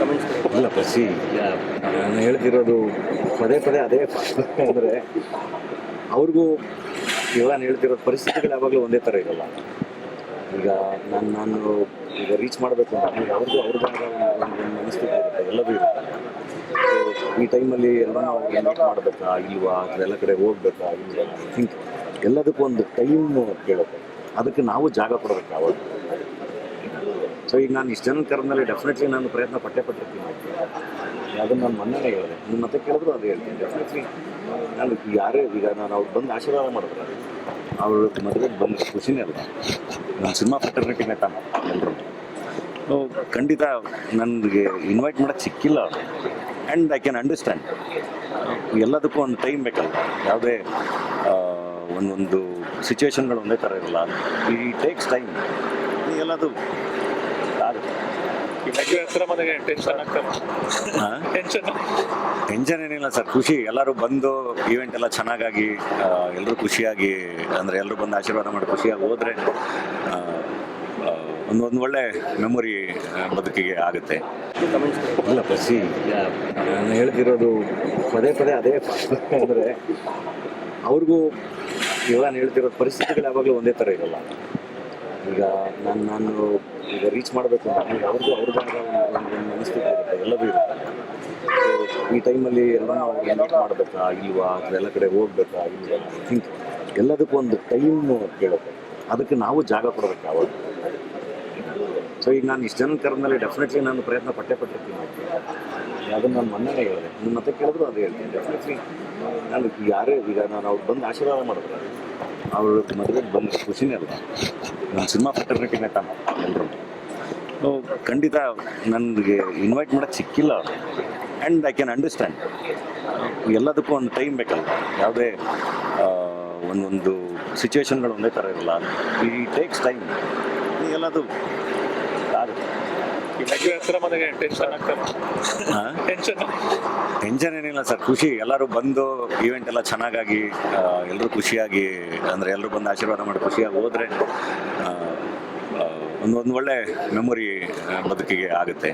ಇಲ್ಲ ಯಾ ನಾನು ಹೇಳ್ತಿರೋದು ಪದೇ ಪದೇ ಅದೇ ಅಂದರೆ ಅವ್ರಿಗೂ ಇವಾಗ ನಾನು ಹೇಳ್ತಿರೋದು ಪರಿಸ್ಥಿತಿಗಳು ಯಾವಾಗಲೂ ಒಂದೇ ಥರ ಇರಲ್ಲ. ಈಗ ನಾನು ನಾನು ಈಗ ರೀಚ್ ಮಾಡಬೇಕು ಅಂತ ಅವ್ರಿಗೂ ಅವ್ರದ್ದು ಒಂದು ಮನಸ್ಥಿತಿ ಇರುತ್ತೆ, ಎಲ್ಲದೂ ಇರುತ್ತೆ. ಈ ಟೈಮಲ್ಲಿ ಎಲ್ಲ ನಾವು ಮೀಟ್ ಮಾಡಬೇಕಾ, ಇಲ್ವಾ ಅಥವಾ ಎಲ್ಲ ಕಡೆ ಹೋಗ್ಬೇಕಾ, ಇಲ್ವಾ ಥಿಂಕ್ ಎಲ್ಲದಕ್ಕೂ ಒಂದು ಟೈಮ್ ಕೇಳುತ್ತೆ ಅದಕ್ಕೆ ನಾವು ಜಾಗ ಕೊಡಬೇಕು ಯಾವಾಗ ಸೊ ಈಗ ನಾನು ಇಷ್ಟು ಜನ ಕರೆದ್ಮೇಲೆ ಡೆಫಿನೆಟ್ಲಿ ನಾನು ಪ್ರಯತ್ನ ಪಟ್ಟೆ ಪಟ್ಟಿರ್ತೀನಿ. ಅದನ್ನು ನಾನು ಮೊನ್ನೆ ಹೇಳಿದೆ. ನಿಮ್ಮ ಮತ್ತೆ ಕೇಳಿದ್ರು ಅದು ಹೇಳ್ತೀನಿ. ಡೆಫಿನೆಟ್ಲಿ ನಾನು ಯಾರೇ ಈಗ ನಾನು ಅವ್ರು ಬಂದು ಆಶೀರ್ವಾದ ಮಾಡಿದ್ರೆ. ಅವಳು ಮದುವೆಗೆ ಬಂದು ಖುಷಿನೇ ಅಲ್ಲ. ನಾನು ಸಿನಿಮಾ ಫೆಟರ್ನಿಟಿನೇ ತಾನೆ ಎಲ್ಲರೂ ಖಂಡಿತ ನನಗೆ ಇನ್ವೈಟ್ ಮಾಡೋಕ್ಕೆ ಸಿಕ್ಕಿಲ್ಲ. ಆ್ಯಂಡ್ ಐ ಕ್ಯಾನ್ ಅಂಡರ್ಸ್ಟ್ಯಾಂಡ್ ಎಲ್ಲದಕ್ಕೂ ಒಂದು ಟೈಮ್ ಬೇಕಲ್ಲ. ಯಾವುದೇ ಒಂದೊಂದು ಸಿಚುವೇಶನ್ಗಳು ಒಂದೇ ಥರ ಇರಲ್ಲ. ಈ ಟೇಕ್ಸ್ ಟೈಮ್ ಎಲ್ಲದು ಆಗುತ್ತೆ. ಟೆನ್ಷನ್ ಏನಿಲ್ಲ ಸರ್ ಖುಷಿ. ಎಲ್ಲರೂ ಬಂದು ಈವೆಂಟ್ ಎಲ್ಲ ಚೆನ್ನಾಗಾಗಿ ಎಲ್ಲರೂ ಖುಷಿಯಾಗಿ ಅಂದರೆ ಎಲ್ಲರೂ ಬಂದು ಆಶೀರ್ವಾದ ಮಾಡಿ ಖುಷಿಯಾಗಿ ಹೋದ್ರೆ ಒಂದು ಒಂದು ಒಳ್ಳೆ ಮೆಮೊರಿ ಬದುಕಿಗೆ ಆಗುತ್ತೆ. ಇಲ್ಲ ಖುಷಿ ನಾನು ಹೇಳ್ತಿರೋದು ಪದೇ ಪದೇ ಅದೇ ಅಂದರೆ ಅವ್ರಿಗೂ ಇವಾಗ ಹೇಳ್ತಿರೋ ಹೇಳ್ತಿರೋದು ಪರಿಸ್ಥಿತಿಗಳು ಯಾವಾಗಲೂ ಒಂದೇ ಥರ ಇರಲ್ಲ. ಈಗ ನಾನು ನಾನು ಈಗ ರೀಚ್ ಮಾಡಬೇಕು ಅಂತ, ಈಗ ಅವ್ರಿಗೂ ಅವ್ರದ್ದು ಒಂದು ಒಂದು ಇರುತ್ತೆ ಎಲ್ಲದೂ ಇರುತ್ತೆ. ಸೊ ಈ ಟೈಮಲ್ಲಿ ಎಲ್ಲ ನಾವು ಮೀಟ್ ಮಾಡಬೇಕಾ, ಇಲ್ವಾ? ಅಥವಾ ಎಲ್ಲ ಕಡೆ ಹೋಗ್ಬೇಕಾ, ಇಲ್ವಾ? ಥಿಂಕ್ ಎಲ್ಲದಕ್ಕೂ ಒಂದು ಟೈಮ್ ಕೇಳುತ್ತೆ. ಅದಕ್ಕೆ ನಾವು ಜಾಗ ಕೊಡಬೇಕು ಯಾವಾಗ. ಸೊ ಈಗ ನಾನು ಇಷ್ಟು ಜನ ಕರೆದ್ಮೇಲೆ ಡೆಫಿನೆಟ್ಲಿ ನಾನು ಪ್ರಯತ್ನ ಪಟ್ಟೆ ಪಟ್ಟಿರ್ತೀನಿ. ಅದನ್ನು ನಾನು ಮೊನ್ನೆ ಹೇಳಿದೆ. ನಿಮ್ಮ ಮತ್ತೆ ಕೇಳಿದ್ರು ಅದೇ ಹೇಳ್ತೀನಿ. ಡೆಫಿನೆಟ್ಲಿ ನಾನು ಯಾರೇ ಈಗ ನಾನು ಅವ್ರು ಬಂದು ಆಶೀರ್ವಾದ ಮಾಡಿದ್ರೆ ಅವ್ರ ಮದುವೆಗೆ ಬಂದು ಖುಷಿನೇ ಅಲ್ಲ ನಾನು ಸಿನಿಮಾ ಫೆಟರ್ನಿಟಿನೇ ತಾನೆ ಎಲ್ಲರೂ ಖಂಡಿತ ನನಗೆ ಇನ್ವೈಟ್ ಮಾಡೋಕ್ಕೆ ಸಿಕ್ಕಿಲ್ಲ ಆ್ಯಂಡ್ ಐ ಕ್ಯಾನ್ ಅಂಡರ್ಸ್ಟ್ಯಾಂಡ್ ಎಲ್ಲದಕ್ಕೂ ಒಂದು ಟೈಮ್ ಬೇಕಲ್ಲ. ಯಾವುದೇ ಒಂದೊಂದು ಸಿಚುವೇಶನ್ಗಳು ಒಂದೇ ಥರ ಇರಲ್ಲ. ಈ ಟೇಕ್ಸ್ ಟೈಮ್ ಎಲ್ಲದು ಈ ಮದುವೆ ಹತ್ರ ಮನೆಗೆ ಟೆನ್ಷನ್ ಆಗ್ತದೆ ಹಾಂ? ಟೆನ್ಷನ್ ಟೆನ್ಷನ್ ಏನಿಲ್ಲ ಸರ್ ಖುಷಿ. ಎಲ್ಲರೂ ಬಂದು ಈವೆಂಟ್ ಎಲ್ಲ ಚೆನ್ನಾಗಾಗಿ ಎಲ್ಲರೂ ಖುಷಿಯಾಗಿ ಅಂದರೆ ಎಲ್ಲರೂ ಬಂದು ಆಶೀರ್ವಾದ ಮಾಡಿ ಖುಷಿಯಾಗಿ ಹೋದ್ರೆ ಒಂದು ಒಂದು ಒಳ್ಳೆ ಮೆಮೊರಿ ಬದುಕಿಗೆ ಆಗುತ್ತೆ.